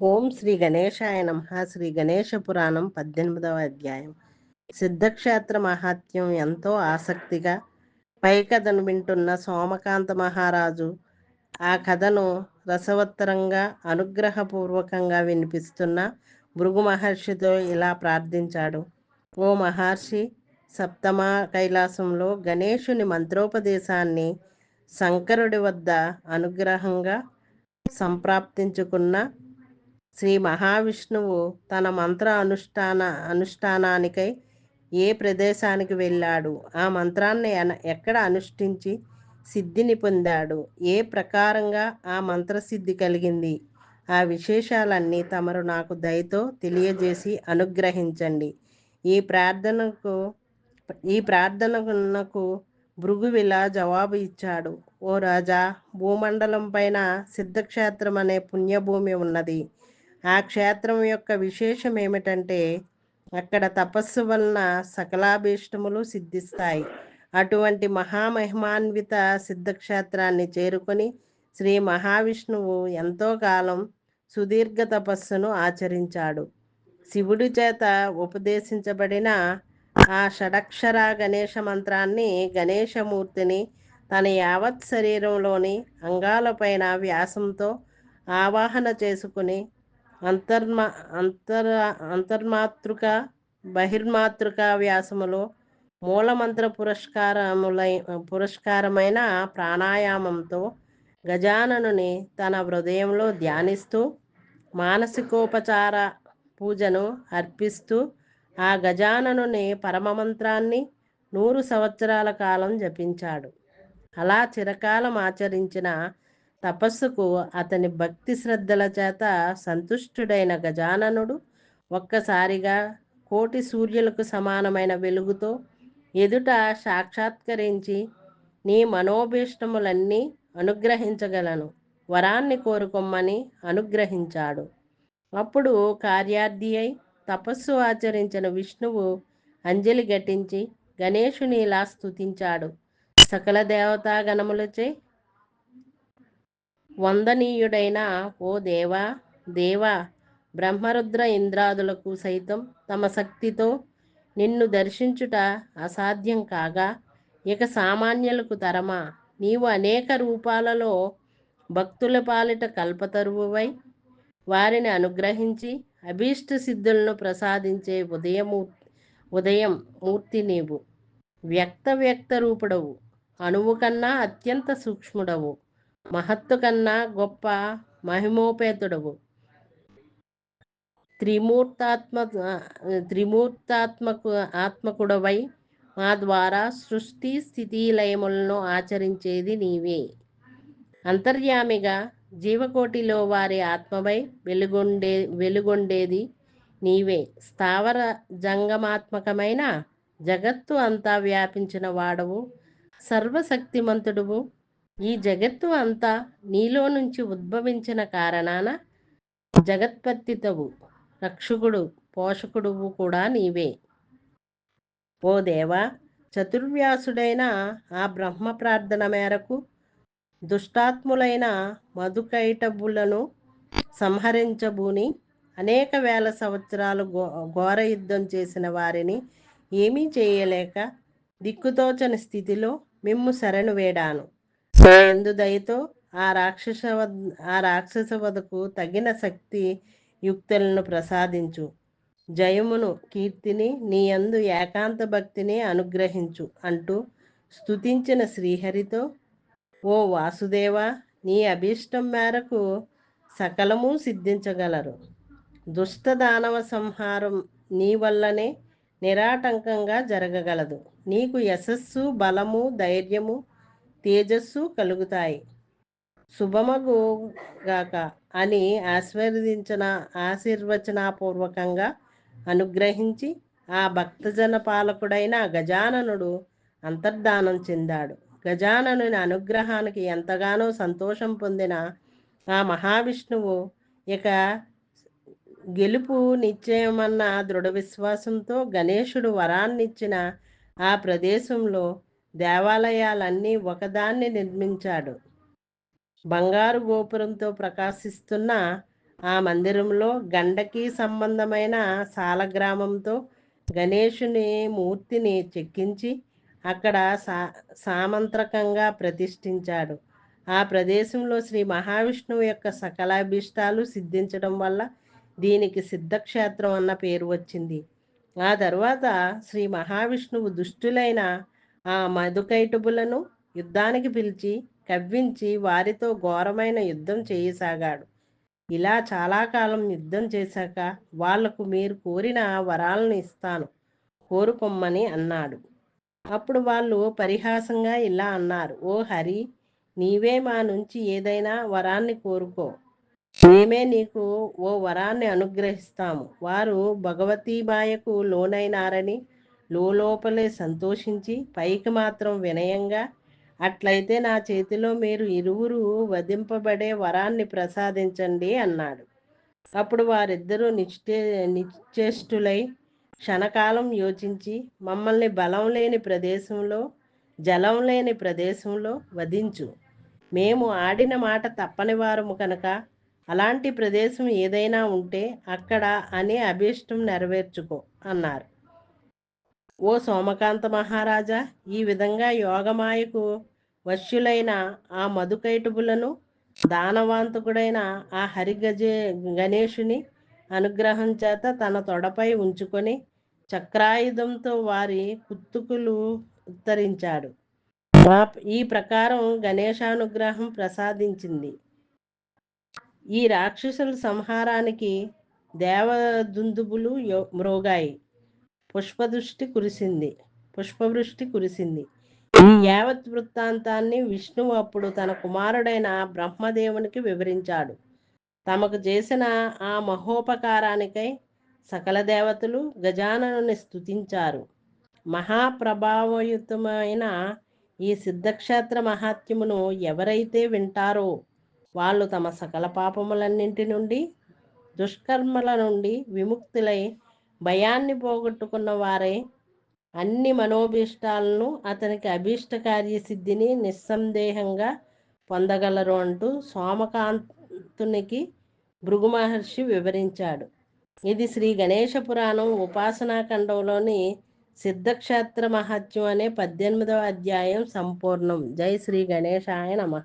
ఓం శ్రీ గణేశాయ నమ. శ్రీ గణేశ పురాణం పద్దెనిమిదవ అధ్యాయం. సిద్ధక్షేత్ర మహాత్యం ఎంతో ఆసక్తిగా పై కథను వింటున్న సోమకాంత మహారాజు ఆ కథను రసవత్తరంగా అనుగ్రహపూర్వకంగా వినిపిస్తున్న భృగు మహర్షితో ఇలా ప్రార్థించాడు. ఓ మహర్షి సప్తమ కైలాసంలో గణేశుని మంత్రోపదేశాన్ని శంకరుడి వద్ద అనుగ్రహంగా సంప్రాప్తించుకున్న శ్రీ మహావిష్ణువు తన మంత్ర అనుష్ఠాన అనుష్ఠానానికై ఏ ప్రదేశానికి వెళ్ళాడు? ఆ మంత్రాన్ని ఎక్కడ అనుష్ఠించి సిద్ధిని పొందాడు? ఏ ప్రకారంగా ఆ మంత్రసిద్ధి కలిగింది? ఆ విశేషాలన్నీ తమరు నాకు దయతో తెలియజేసి అనుగ్రహించండి. ఈ ప్రార్థనకు ఈ ప్రార్థనకు భృగువిలా జవాబు ఇచ్చాడు. ఓ రాజా భూమండలం పైన సిద్ధక్షేత్రం అనే పుణ్యభూమి ఉన్నది. ఆ క్షేత్రం యొక్క విశేషం ఏమిటంటే అక్కడ తపస్సు వలన సకలాభీష్టములు సిద్ధిస్తాయి. అటువంటి మహామహిమాన్విత సిద్ధక్షేత్రాన్ని చేరుకొని శ్రీ మహావిష్ణువు ఎంతో కాలం సుదీర్ఘ తపస్సును ఆచరించాడు. శివుడి చేత ఉపదేశించబడిన ఆ షడక్షర గణేష మంత్రాన్ని గణేశమూర్తిని తన యావత్ శరీరంలోని అంగాలపైన వ్యాసంతో ఆవాహన చేసుకుని అంతర్మా అంతర్ అంతర్మాతృక బహిర్మాతృక వ్యాసములో మూలమంత్ర పురస్కారములై పురస్కారమైన ప్రాణాయామంతో గజాననుని తన హృదయంలో ధ్యానిస్తూ మానసికోపచార పూజను అర్పిస్తూ ఆ గజాననుని పరమమంత్రాన్ని నూరు సంవత్సరాల కాలం జపించాడు. అలా చిరకాలం ఆచరించిన తపస్సుకు అతని భక్తి శ్రద్ధల చేత సంతుష్టుడైన గజాననుడు ఒక్కసారిగా కోటి సూర్యులకు సమానమైన వెలుగుతో ఎదుట సాక్షాత్కరించి నీ మనోభీష్టములన్నీ అనుగ్రహించగలను. వరాన్ని కోరుకొమ్మని అనుగ్రహించాడు. అప్పుడు కార్యార్థి అయి తపస్సు ఆచరించిన విష్ణువు అంజలి ఘటించి గణేశుని ఇలా స్తుతించాడు. సకల దేవతాగణములచే వందనీయుడైన ఓ దేవా దేవా బ్రహ్మరుద్ర ఇంద్రాదులకు సైతం తమ శక్తితో నిన్ను దర్శించుట అసాధ్యం కాగా ఇక సామాన్యులకు తరమా. నీవు అనేక రూపాలలో భక్తుల పాలిట కల్పతరువువై వారిని అనుగ్రహించి అభీష్ట సిద్ధులను ప్రసాదించే ఉదయమూ ఉదయం మూర్తి నీవు. వ్యక్త వ్యక్త రూపుడవు. అణువు కన్నా అత్యంత సూక్ష్ముడవు. మహత్తు కన్నా గొప్ప మహిమోపేతుడవు. త్రిమూర్తాత్మ త్రిమూర్తాత్మకు ఆత్మకుడవై మా ద్వారా సృష్టి స్థితి లయములను ఆచరించేది నీవే. అంతర్యామిగా జీవకోటిలో వారి ఆత్మపై వెలుగొండే వెలుగొండేది నీవే. స్థావర జంగమాత్మకమైన జగత్తు అంతా వ్యాపించిన వాడవు. సర్వశక్తిమంతుడువు. ఈ జగత్తు అంతా నీలో నుంచి ఉద్భవించిన కారణాన జగత్పత్తితవు రక్షకుడు పోషకుడువు కూడా నీవే. ఓ దేవా చతుర్వ్యాసుడైన ఆ బ్రహ్మ ప్రార్థన మేరకు దుష్టాత్ములైన మధుకైటబులను సంహరించబూని అనేక వేల సంవత్సరాలు ఘోర యుద్ధం చేసిన వారిని ఏమీ చేయలేక దిక్కుతోచని స్థితిలో మిమ్ము శరణు వేడాను. ఎందు దయతో ఆ రాక్షస ఆ రాక్షస వదకు తగిన శక్తి యుక్తులను ప్రసాదించు. జయమును కీర్తిని నీ అందు ఏకాంత భక్తిని అనుగ్రహించు అంటూ స్తుతించిన శ్రీహరితో ఓ వాసుదేవ నీ అభీష్టం మేరకు సకలము సిద్ధించగలరు. దుష్ట దానవ సంహారం నీ వల్లనే నిరాటంకంగా జరగగలదు. నీకు యశస్సు బలము ధైర్యము తేజస్సు కలుగుతాయి. శుభమగు గాక అని ఆశీర్వదించిన ఆశీర్వచనాపూర్వకంగా అనుగ్రహించి ఆ భక్తజన పాలకుడైన గజాననుడు అంతర్ధానం చెందాడు. గజాననుని అనుగ్రహానికి ఎంతగానో సంతోషం పొందిన ఆ మహావిష్ణువు ఇక గెలుపు నిశ్చయమన్న దృఢ విశ్వాసంతో గణేశుడు వరాన్నిచ్చిన ఆ ప్రదేశంలో దేవాలయాలన్నీ ఒకదాన్ని నిర్మించాడు. బంగారు గోపురంతో ప్రకాశిస్తున్న ఆ మందిరంలో గండకి సంబంధమైన సాలగ్రామంతో గణేషుని మూర్తిని చెక్కించి అక్కడ సా సామంత్రకంగా ప్రతిష్ఠించాడు. ఆ ప్రదేశంలో శ్రీ మహావిష్ణువు యొక్క సకలాభీష్టాలు సిద్ధించడం వల్ల దీనికి సిద్ధక్షేత్రం అన్న పేరు వచ్చింది. ఆ తర్వాత శ్రీ మహావిష్ణువు దుష్టులైన ఆ మధుకైటుబులను యుద్ధానికి పిలిచి కవ్వించి వారితో ఘోరమైన యుద్ధం చేయసాగాడు. ఇలా చాలా కాలం యుద్ధం చేశాక వాళ్ళకు మీరు కోరిన వరాలను ఇస్తాను కోరుకొమ్మని అన్నాడు. అప్పుడు వాళ్ళు పరిహాసంగా ఇలా అన్నారు ఓ హరి నీవే మా నుంచి ఏదైనా వరాన్ని కోరుకో. మేమే నీకు ఓ వరాన్ని అనుగ్రహిస్తాము. వారు భగవతీబాయకు లోనైనారని లోపలే సంతోషించి పైకి మాత్రం వినయంగా అట్లయితే నా చేతిలో మీరు ఇరువురు వధింపబడే వరాన్ని ప్రసాదించండి అన్నాడు. అప్పుడు వారిద్దరూ నిశ్చే నిశ్చేష్టులై క్షణకాలం యోచించి మమ్మల్ని బలం లేని ప్రదేశంలో జలం లేని ప్రదేశంలో వధించు. మేము ఆడిన మాట తప్పని వారము కనుక అలాంటి ప్రదేశం ఏదైనా ఉంటే అక్కడ అనే అభీష్టం నెరవేర్చుకో అన్నారు. ఓ సోమకాంత మహారాజా ఈ విధంగా యోగమాయకు వశ్యులైన ఆ మధుకైటుబులను దానవాంతకుడైన ఆ హరిగజే గణేషుని అనుగ్రహం చేత తన తొడపై ఉంచుకొని చక్రాయుధంతో వారి కుత్తుకులు ఉత్తరించాడు. ఈ ప్రకారం గణేశానుగ్రహం ప్రసాదించింది. ఈ రాక్షసుల సంహారానికి దేవదుందుబులు మ్రోగాయి. పుష్పదృష్టి కురిసింది. పుష్పవృష్టి కురిసింది. ఈ యావత్ వృత్తాంతాన్ని విష్ణువు అప్పుడు తన కుమారుడైన బ్రహ్మదేవునికి వివరించాడు. తమకు చేసిన ఆ మహోపకారానికై సకల దేవతలు గజాననుని స్థుతించారు మహాప్రభావయుతమైన ఈ సిద్ధక్షేత్ర మహాత్యమును ఎవరైతే వింటారో వాళ్ళు తమ సకల పాపములన్నింటి నుండి దుష్కర్మల నుండి విముక్తులై భయాన్ని పోగొట్టుకున్న వారే అన్ని మనోభీష్టాలను అతనికి అభీష్ట కార్యసిద్ధిని నిస్సందేహంగా పొందగలరు అంటూ సోమకాంతునికి భృగు మహర్షి వివరించాడు. ఇది శ్రీ గణేష పురాణం ఉపాసనాఖండంలోని సిద్ధక్షేత్ర మహత్యం అనే పద్దెనిమిదవ అధ్యాయం సంపూర్ణం. జై శ్రీ గణేశాయ నమ.